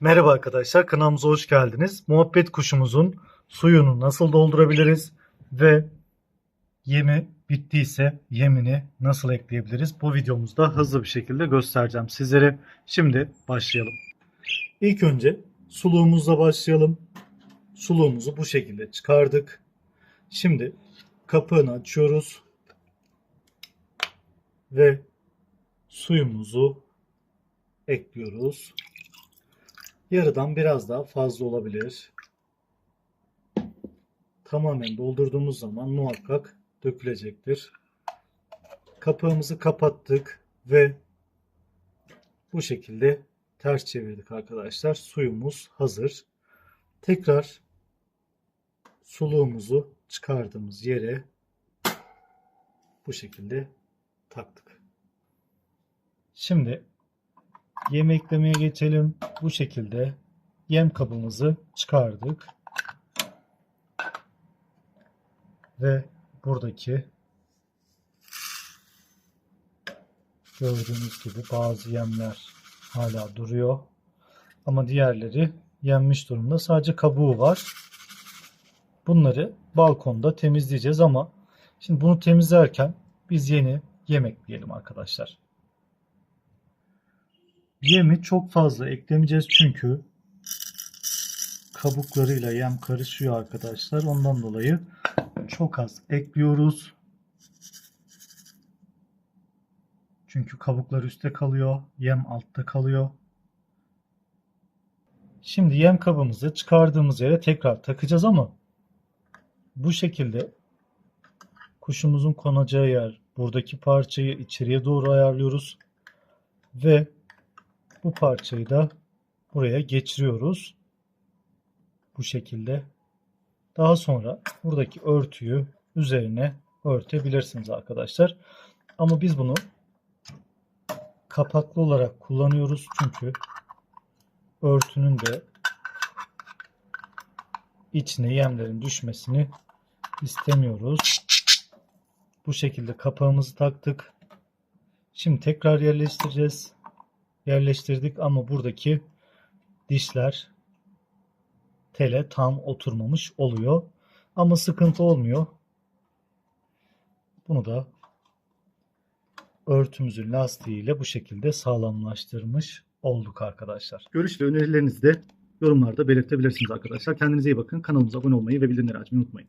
Merhaba arkadaşlar, kanalımıza hoş geldiniz. Muhabbet kuşumuzun suyunu nasıl doldurabiliriz ve yemi bittiyse yemini nasıl ekleyebiliriz? Bu videomuzda hızlı bir şekilde göstereceğim sizlere. Şimdi başlayalım. İlk önce suluğumuzla başlayalım. Suluğumuzu bu şekilde çıkardık. Şimdi kapağını açıyoruz ve suyumuzu ekliyoruz. Yarıdan biraz daha fazla olabilir. Tamamen doldurduğumuz zaman muhakkak dökülecektir. Kapağımızı kapattık ve bu şekilde ters çevirdik arkadaşlar. Suyumuz hazır. Tekrar suluğumuzu çıkardığımız yere bu şekilde taktık. Şimdi yem eklemeye geçelim. Bu şekilde yem kabımızı çıkardık. Ve buradaki gördüğünüz gibi bazı yemler hala duruyor. Ama diğerleri yenmiş durumda. Sadece kabuğu var. Bunları balkonda temizleyeceğiz ama şimdi bunu temizlerken biz yeni yem ekleyelim arkadaşlar. Yemi çok fazla eklemeyeceğiz çünkü kabuklarıyla yem karışıyor arkadaşlar. Ondan dolayı çok az ekliyoruz. Çünkü kabuklar üstte kalıyor, yem altta kalıyor. Şimdi yem kabımızı çıkardığımız yere tekrar takacağız ama bu şekilde kuşumuzun konacağı yer buradaki parçayı içeriye doğru ayarlıyoruz ve bu parçayı da buraya geçiriyoruz. Bu şekilde. Daha sonra buradaki örtüyü üzerine örtebilirsiniz arkadaşlar. Ama biz bunu kapaklı olarak kullanıyoruz çünkü örtünün de içine yemlerin düşmesini istemiyoruz. Bu şekilde kapağımızı taktık. Şimdi tekrar yerleştireceğiz yerleştirdik ama buradaki dişler tele tam oturmamış oluyor. Ama sıkıntı olmuyor. Bunu da örtümüzün lastiğiyle bu şekilde sağlamlaştırmış olduk arkadaşlar. Görüş ve önerilerinizi de yorumlarda belirtebilirsiniz arkadaşlar. Kendinize iyi bakın. Kanalımıza abone olmayı ve bildirimleri açmayı unutmayın.